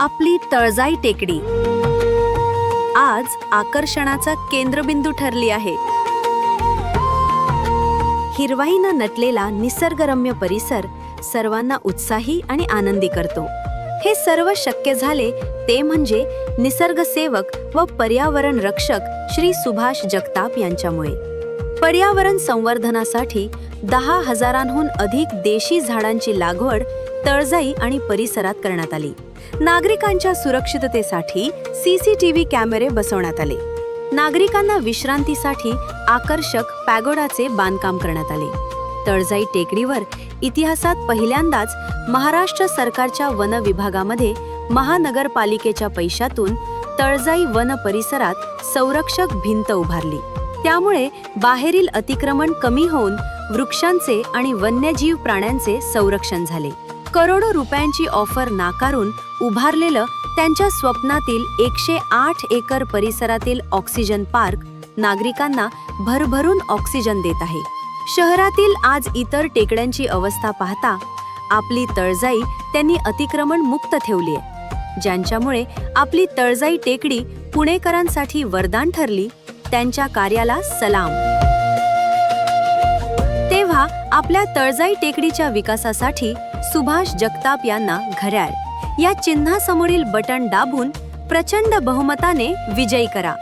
आपली तळजाई टेकडी. आज आकर्षणाचा केंद्रबिंदू ठरली आहे. हिरवाईनं नटलेला निसर्गरम्य परिसर सर्वांना उत्साही आणि आनंदी करतो. हे सर्व शक्य झाले ते म्हणजे निसर्गसेवक व पर्यावरण रक्षक श्री सुभाष जगताप यांच्यामुळे. पर्यावरण संवर्धनासाठी दहा हजारांहून अधिक देशी झाडांची लागवड तळजाई आणि परिसरात करण्यात आली. नागरिकांच्या सुरक्षिततेसाठी सीसीटीव्ही कॅमेरे बसवण्यात आले. नागरिकांना विश्रांतीसाठी आकर्षक पॅगोडाचे बांधकाम करण्यात आले. तळजाई टेकडीवर इतिहासात पहिल्यांदाच महाराष्ट्र सरकारच्या वन विभागामध्ये महानगरपालिकेच्या पैशातून तळजाई वन परिसरात संरक्षक भिंत उभारली. त्यामुळे बाहेरील अतिक्रमण कमी होऊन वृक्षांचे आणि वन्यजीव प्राण्यांचे संरक्षण झाले. करोडो रुपयांची ऑफर नाकारून उभारलेलं त्यांच्या स्वप्नातील एकशे आठ एकर परिसरातील ऑक्सिजन पार्क नागरिकांना भरभरून ऑक्सिजन देत आहे. शहरातील आज इतर टेकड्यांची अवस्था पाहता आपली तळजाई त्यांनी अतिक्रमण मुक्त ठेवली आहे. ज्यांच्यामुळे आपली तळजाई टेकडी पुणेकरांसाठी वरदान ठरली त्यांच्या कार्याला सलाम. आपल्या तळजाई टेकडीच्या विकासासाठी सुभाष जगताप यांना घड्याळ. या चिन्हासमोरील बटन दाबून प्रचंड बहुमताने विजयी करा.